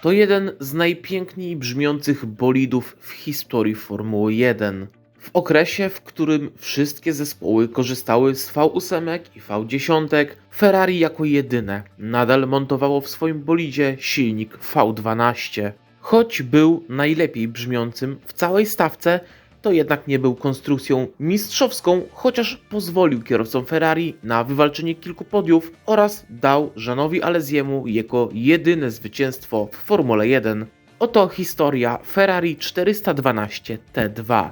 to jeden z najpiękniej brzmiących bolidów w historii Formuły 1. W okresie, w którym wszystkie zespoły korzystały z V8 i V10, Ferrari jako jedyne nadal montowało w swoim bolidzie silnik V12. Choć był najlepiej brzmiącym w całej stawce, to jednak nie był konstrukcją mistrzowską, chociaż pozwolił kierowcom Ferrari na wywalczenie kilku podiów oraz dał Jeanowi Aleziemu jego jedyne zwycięstwo w Formule 1. Oto historia Ferrari 412 T2.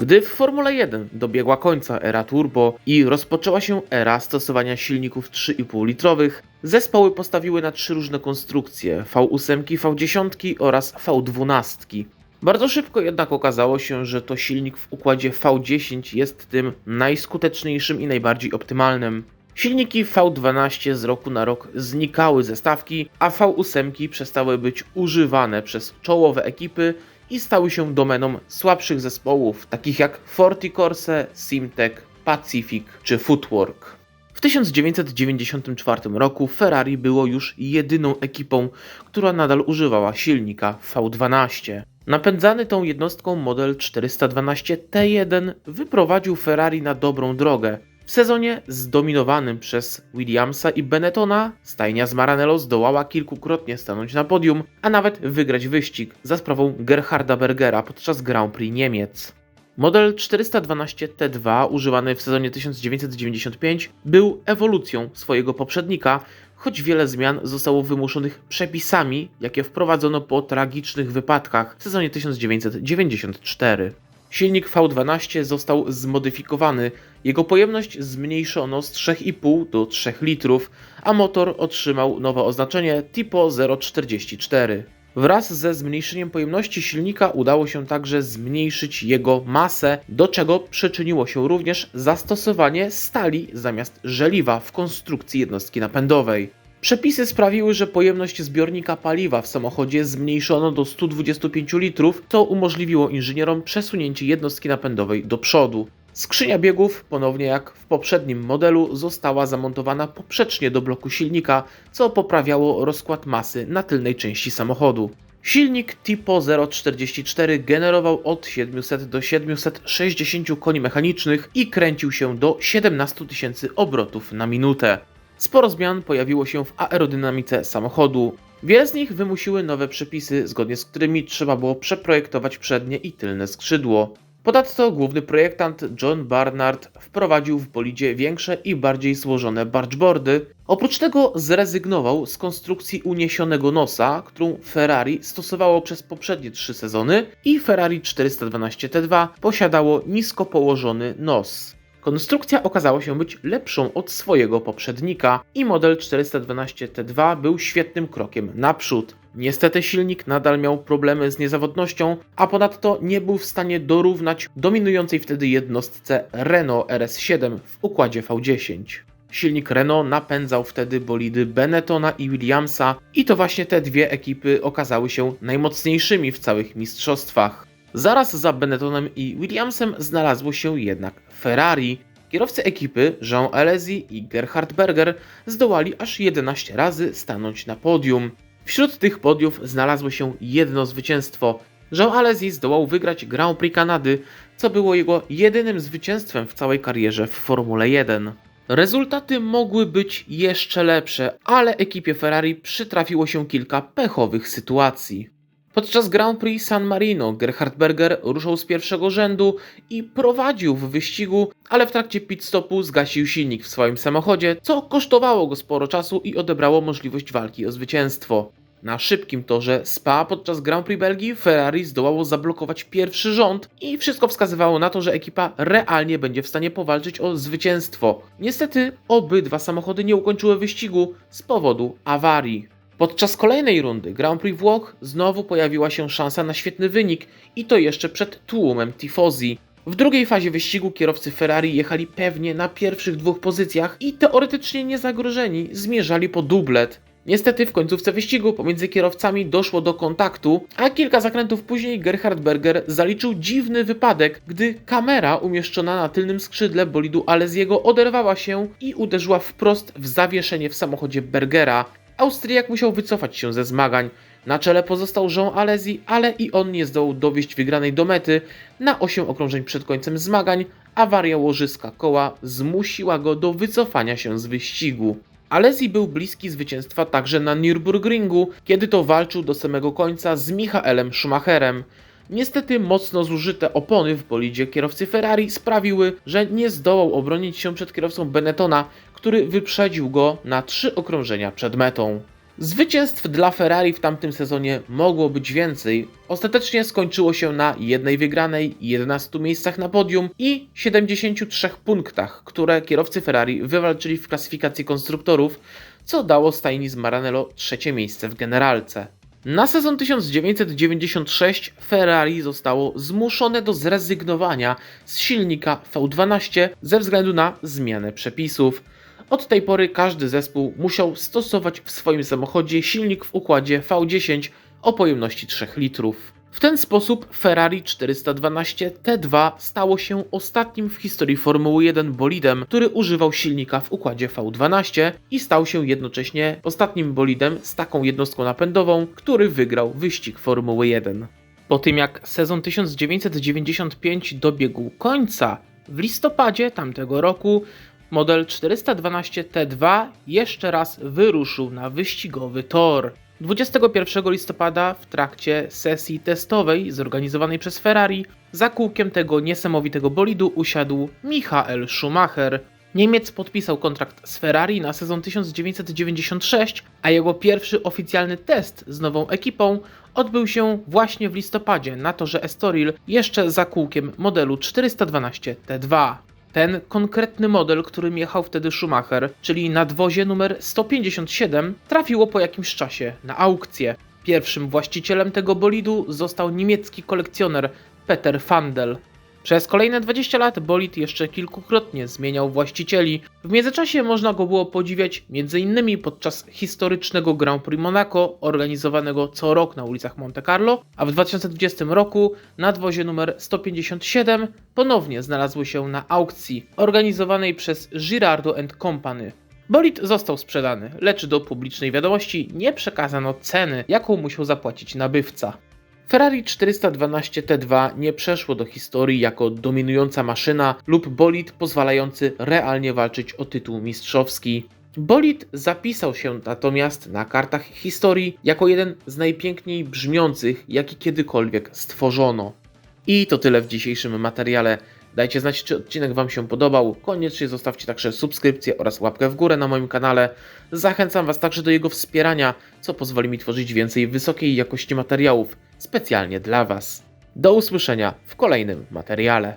Gdy w Formule 1 dobiegła końca era turbo i rozpoczęła się era stosowania silników 3,5 litrowych, zespoły postawiły na trzy różne konstrukcje V8, V10 oraz V12. Bardzo szybko jednak okazało się, że to silnik w układzie V10 jest tym najskuteczniejszym i najbardziej optymalnym. Silniki V12 z roku na rok znikały ze stawki, a V8 przestały być używane przez czołowe ekipy i stały się domeną słabszych zespołów, takich jak Forticorse, Simtek, Pacific czy Footwork. W 1994 roku Ferrari było już jedyną ekipą, która nadal używała silnika V12. Napędzany tą jednostką model 412 T1 wyprowadził Ferrari na dobrą drogę. W sezonie zdominowanym przez Williamsa i Benettona, stajnia z Maranello zdołała kilkukrotnie stanąć na podium, a nawet wygrać wyścig za sprawą Gerharda Bergera podczas Grand Prix Niemiec. Model 412 T2 używany w sezonie 1995 był ewolucją swojego poprzednika, choć wiele zmian zostało wymuszonych przepisami, jakie wprowadzono po tragicznych wypadkach w sezonie 1994. Silnik V12 został zmodyfikowany, jego pojemność zmniejszono z 3,5 do 3 litrów, a motor otrzymał nowe oznaczenie Tipo 044. Wraz ze zmniejszeniem pojemności silnika udało się także zmniejszyć jego masę, do czego przyczyniło się również zastosowanie stali zamiast żeliwa w konstrukcji jednostki napędowej. Przepisy sprawiły, że pojemność zbiornika paliwa w samochodzie zmniejszono do 125 litrów, co umożliwiło inżynierom przesunięcie jednostki napędowej do przodu. Skrzynia biegów, ponownie jak w poprzednim modelu, została zamontowana poprzecznie do bloku silnika, co poprawiało rozkład masy na tylnej części samochodu. Silnik Tipo 044 generował od 700 do 760 koni mechanicznych i kręcił się do 17 tysięcy obrotów na minutę. Sporo zmian pojawiło się w aerodynamice samochodu. Wiele z nich wymusiły nowe przepisy, zgodnie z którymi trzeba było przeprojektować przednie i tylne skrzydło. Ponadto główny projektant John Barnard wprowadził w bolidzie większe i bardziej złożone bargeboardy. Oprócz tego zrezygnował z konstrukcji uniesionego nosa, którą Ferrari stosowało przez poprzednie trzy sezony i Ferrari 412 T2 posiadało nisko położony nos. Konstrukcja okazała się być lepszą od swojego poprzednika i model 412 T2 był świetnym krokiem naprzód. Niestety silnik nadal miał problemy z niezawodnością, a ponadto nie był w stanie dorównać dominującej wtedy jednostce Renault RS7 w układzie V10. Silnik Renault napędzał wtedy bolidy Benettona i Williamsa i to właśnie te dwie ekipy okazały się najmocniejszymi w całych mistrzostwach. Zaraz za Benettonem i Williamsem znalazło się jednak Ferrari. Kierowcy ekipy Jean Alesi i Gerhard Berger zdołali aż 11 razy stanąć na podium. Wśród tych podiów znalazło się jedno zwycięstwo. Jean Alesi zdołał wygrać Grand Prix Kanady, co było jego jedynym zwycięstwem w całej karierze w Formule 1. Rezultaty mogły być jeszcze lepsze, ale ekipie Ferrari przytrafiło się kilka pechowych sytuacji. Podczas Grand Prix San Marino Gerhard Berger ruszał z pierwszego rzędu i prowadził w wyścigu, ale w trakcie pit stopu zgasił silnik w swoim samochodzie, co kosztowało go sporo czasu i odebrało możliwość walki o zwycięstwo. Na szybkim torze Spa podczas Grand Prix Belgii Ferrari zdołało zablokować pierwszy rząd i wszystko wskazywało na to, że ekipa realnie będzie w stanie powalczyć o zwycięstwo. Niestety obydwa samochody nie ukończyły wyścigu z powodu awarii. Podczas kolejnej rundy Grand Prix Włoch znowu pojawiła się szansa na świetny wynik i to jeszcze przed tłumem tifosi. W drugiej fazie wyścigu kierowcy Ferrari jechali pewnie na pierwszych dwóch pozycjach i teoretycznie niezagrożeni zmierzali po dublet. Niestety w końcówce wyścigu pomiędzy kierowcami doszło do kontaktu, a kilka zakrętów później Gerhard Berger zaliczył dziwny wypadek, gdy kamera umieszczona na tylnym skrzydle bolidu Aleziego oderwała się i uderzyła wprost w zawieszenie w samochodzie Bergera. Austriak musiał wycofać się ze zmagań. Na czele pozostał Jean Alesi, ale i on nie zdołał dowieść wygranej do mety. Na 8 okrążeń przed końcem zmagań awaria łożyska koła zmusiła go do wycofania się z wyścigu. Alesi był bliski zwycięstwa także na Nürburgringu, kiedy to walczył do samego końca z Michaelem Schumacherem. Niestety mocno zużyte opony w bolidzie kierowcy Ferrari sprawiły, że nie zdołał obronić się przed kierowcą Benettona, który wyprzedził go na trzy okrążenia przed metą. Zwycięstw dla Ferrari w tamtym sezonie mogło być więcej. Ostatecznie skończyło się na jednej wygranej, 11 miejscach na podium i 73 punktach, które kierowcy Ferrari wywalczyli w klasyfikacji konstruktorów, co dało stajni z Maranello trzecie miejsce w generalce. Na sezon 1996 Ferrari zostało zmuszone do zrezygnowania z silnika V12 ze względu na zmianę przepisów. Od tej pory każdy zespół musiał stosować w swoim samochodzie silnik w układzie V10 o pojemności 3 litrów. W ten sposób Ferrari 412 T2 stało się ostatnim w historii Formuły 1 bolidem, który używał silnika w układzie V12 i stał się jednocześnie ostatnim bolidem z taką jednostką napędową, który wygrał wyścig Formuły 1. Po tym jak sezon 1995 dobiegł końca, w listopadzie tamtego roku model 412 T2 jeszcze raz wyruszył na wyścigowy tor. 21 listopada w trakcie sesji testowej zorganizowanej przez Ferrari za kółkiem tego niesamowitego bolidu usiadł Michael Schumacher. Niemiec podpisał kontrakt z Ferrari na sezon 1996, a jego pierwszy oficjalny test z nową ekipą odbył się właśnie w listopadzie na torze Estoril jeszcze za kółkiem modelu 412 T2. Ten konkretny model, którym jechał wtedy Schumacher, czyli nadwozie numer 157, trafiło po jakimś czasie na aukcję. Pierwszym właścicielem tego bolidu został niemiecki kolekcjoner Peter Fandel. Przez kolejne 20 lat bolid jeszcze kilkukrotnie zmieniał właścicieli. W międzyczasie można go było podziwiać m.in. podczas historycznego Grand Prix Monaco organizowanego co rok na ulicach Monte Carlo, a w 2020 roku nadwozie numer 157 ponownie znalazły się na aukcji organizowanej przez Girardo Company. Bolid został sprzedany, lecz do publicznej wiadomości nie przekazano ceny, jaką musiał zapłacić nabywca. Ferrari 412 T2 nie przeszło do historii jako dominująca maszyna lub bolid pozwalający realnie walczyć o tytuł mistrzowski. Bolid zapisał się natomiast na kartach historii jako jeden z najpiękniej brzmiących, jaki kiedykolwiek stworzono. I to tyle w dzisiejszym materiale. Dajcie znać, czy odcinek Wam się podobał. Koniecznie zostawcie także subskrypcję oraz łapkę w górę na moim kanale. Zachęcam Was także do jego wspierania, co pozwoli mi tworzyć więcej wysokiej jakości materiałów specjalnie dla Was. Do usłyszenia w kolejnym materiale.